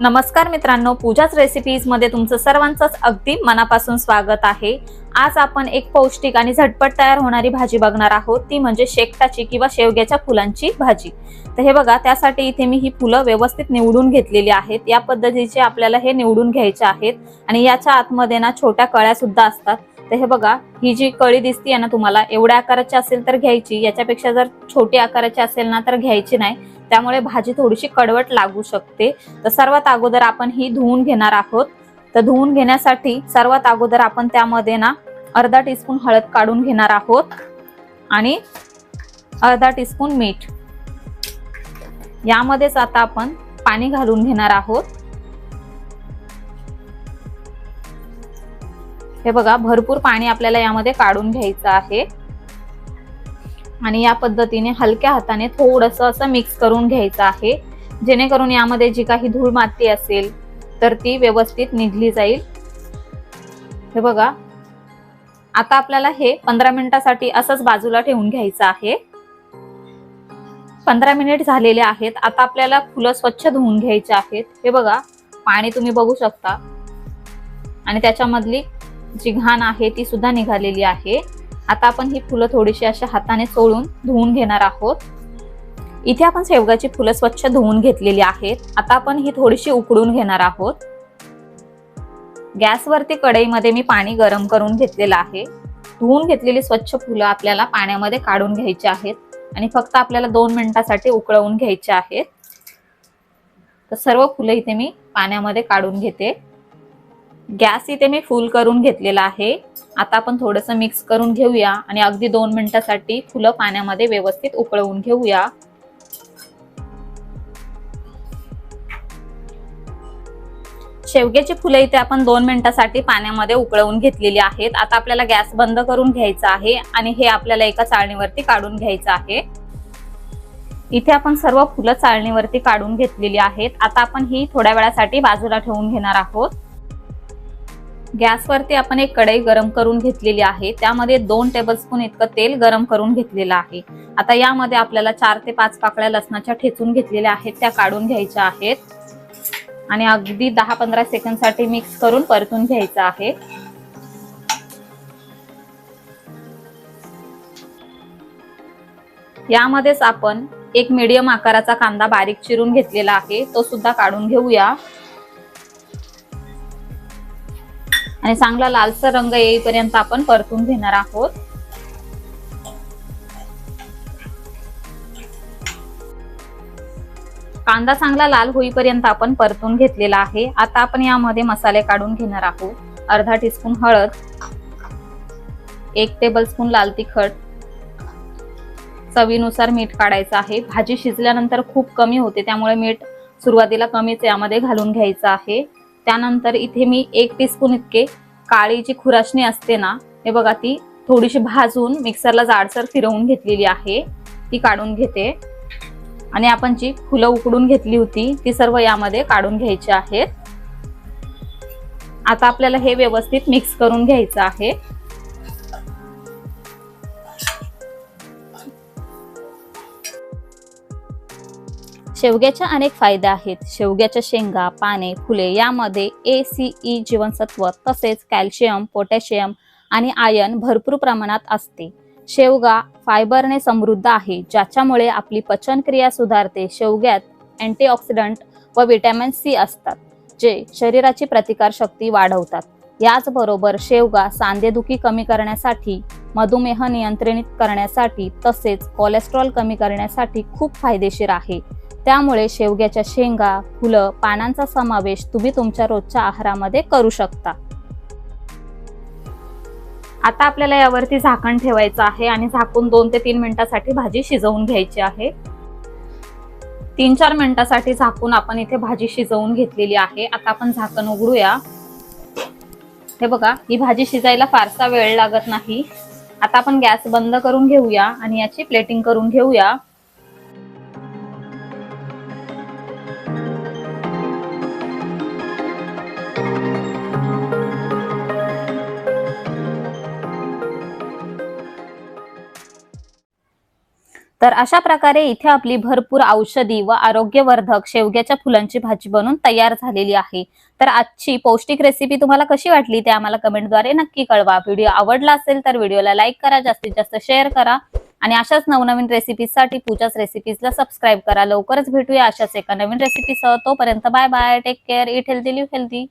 नमस्कार मित्रांनो पूजाच रेसिपीजमध्ये तुमचं सर्वांचंच अगदी मनापासून स्वागत आहे. आज आपण एक पौष्टिक आणि झटपट तयार होणारी भाजी बघणार आहोत. ती म्हणजे शेकटाची किंवा शेवग्याच्या फुलांची भाजी. तर हे बघा त्यासाठी इथे मी ही फुलं व्यवस्थित निवडून घेतलेली आहेत. या पद्धतीचे आपल्याला हे निवडून घ्यायचे आहेत. आणि याच्या आतमध्ये ना छोट्या कळ्या सुद्धा असतात. तर हे बघा ही जी कळी दिसतीये ना तुम्हाला एवढ्या आकाराची असेल तर घ्यायची याच्यापेक्षा जर छोटी आकाराची असेल ना तर घ्यायची नाही. त्यामुळे भाजी थोडीशी कडवट लागू शकते. तर सर्वात अगोदर आपण ही धुवून घेणार आहोत. तर धुवून घेण्यासाठी सर्वात अगोदर आपण त्यामध्ये ना अर्धा टीस्पून हळद काढून घेणार आहोत. आणि अर्धा टीस्पून मीठ. यामध्येच आता आपण पाणी घालून घेणार आहोत. हे बघा भरपूर पाणी आपल्याला यामध्ये काढून घ्यायचं आहे. आणि या पद्धतीने हलक्या हाताने थोडस असं मिक्स करून घ्यायचं आहे. जेणेकरून यामध्ये जी काही धूळ माती असेल तर ती व्यवस्थित निघली जाईल. हे बघा आता आपल्याला हे पंधरा मिनिटासाठी असंच बाजूला ठेवून घ्यायचं आहे. पंधरा मिनिट झालेले आहेत. आता आपल्याला फुलं स्वच्छ धुवून घ्यायचे आहेत. हे बघा पाणी तुम्ही बघू शकता. आणि त्याच्यामधली जी घाण आहे ती सुद्धा निघालेली आहे. आता आपण ही फुलं थोडीशी अशा हाताने सोडून धुवून घेणार आहोत. इथे आपण शेवगाची फुलं स्वच्छ धुवून घेतलेली आहेत. आता आपण ही थोडीशी उकडून घेणार आहोत. गॅसवरती कढईमध्ये मी पाणी गरम करून घेतलेलं आहे. धुवून घेतलेली स्वच्छ फुलं आपल्याला पाण्यामध्ये काढून घ्यायची आहेत आणि फक्त आपल्याला दोन मिनिटासाठी उकळवून घ्यायचे आहेत. तर सर्व फुलं इथे मी पाण्यामध्ये काढून घेते. गॅस इथे मी फुल करून घेतलेला आहे. आता आपण थोडंसं मिक्स करून घेऊया आणि अगदी दोन मिनिटासाठी फुलं पाण्यामध्ये व्यवस्थित उकळवून घेऊया. शेवग्याची फुलं इथे आपण दोन मिनिटासाठी पाण्यामध्ये उकळवून घेतलेली आहेत. आता आपल्याला गॅस बंद करून घ्यायचा आहे आणि हे आपल्याला एका चाळणीवरती काढून घ्यायचं आहे. इथे आपण सर्व फुलं चाळणीवरती काढून घेतलेली आहेत. आता आपण ही थोड्या वेळासाठी बाजूला ठेवून घेणार आहोत. गॅसवरती आपण एक कढई गरम करून घेतलेली आहे. त्यामध्ये दोन टेबलस्पून इतकं तेल गरम करून घेतलेलं आहे. आता यामध्ये आपल्याला चार ते पाच पाकळ्या लसणाच्या ठेचून घेतलेल्या आहेत. त्या काढून घ्यायच्या आहेत. आणि अगदी दहा पंधरा सेकंडसाठी मिक्स करून परतून घ्यायचं आहे. यामध्येच आपण एक मीडियम आकाराचा कांदा बारीक चिरून घेतलेला आहे. तो सुद्धा काढून घेऊया. आणि चांगला लालसर रंग येईपर्यंत आपण परतून घेणार आहोत. कांदा चांगला लाल होईपर्यंत आपण परतून घेतलेला आहे. आता आपण यामध्ये मसाले काढून घेणार आहोत. अर्धा टीस्पून हळद एक टेबल स्पून लाल तिखट चवीनुसार मीठ काढायचं आहे. भाजी शिजल्यानंतर खूप कमी होते त्यामुळे मीठ सुरुवातीला कमीच यामध्ये घालून घ्यायचं आहे. त्यानंतर इथे मी एक टीस्पून इतके काळी जी खुराशणी असते ना हे बघा ती थोडीशी भाजून मिक्सरला जाडसर फिरवून घेतलेली आहे. ती काढून घेते. आणि आपण जी फुलं उकडून घेतली होती ती सर्व यामध्ये काढून घ्यायची आहेत. आता आपल्याला हे व्यवस्थित मिक्स करून घ्यायचं आहे. शेवग्याच्या अनेक फायदे आहेत. शेवग्याच्या शेंगा पाने फुले यामध्ये ए सी ई जीवनसत्व तसेच कॅल्शियम पोटॅशियम आणि आयन भरपूर प्रमाणात असते. शेवगा फायबरने समृद्ध आहे ज्याच्यामुळे आपली पचनक्रिया सुधारते. शेवग्यात अँटीऑक्सिडंट व विटॅमिन सी असतात जे शरीराची प्रतिकारशक्ती वाढवतात. याचबरोबर शेवगा सांधेदुखी कमी करण्यासाठी मधुमेह नियंत्रित करण्यासाठी तसेच कोलेस्ट्रॉल कमी करण्यासाठी खूप फायदेशीर आहे. त्यामुळे शेवग्याच्या शेंगा फुलं पानांचा समावेश तुम्ही तुमच्या रोजच्या आहारामध्ये करू शकता. आता आपल्याला यावरती झाकण ठेवायचं आहे आणि झाकून दोन ते तीन मिनिटासाठी भाजी शिजवून घ्यायची आहे. तीन चार मिनिटासाठी झाकून आपण इथे भाजी शिजवून घेतलेली आहे. आता आपण झाकण उघडूया. हे बघा ही भाजी शिजायला फारसा वेळ लागत नाही. आता आपण गॅस बंद करून घेऊया आणि याची प्लेटिंग करून घेऊया. तर अशा प्रकारे इथे आपली भरपूर औषधी व आरोग्यवर्धक शेवग्याच्या फुलांची भाजी बनून तयार झालेली आहे. तर आजची पौष्टिक रेसिपी तुम्हाला कशी वाटली ते आम्हाला कमेंटद्वारे नक्की कळवा. व्हिडिओ आवडला असेल तर व्हिडिओला लाईक करा जास्तीत जास्त शेअर करा आणि अशाच नवनवीन रेसिपीजसाठी पूजाच रेसिपीजला सबस्क्राईब करा. लवकरच भेटूया अशाच एका नवीन रेसिपीसह तोपर्यंत bye bye take care eat healthy live healthy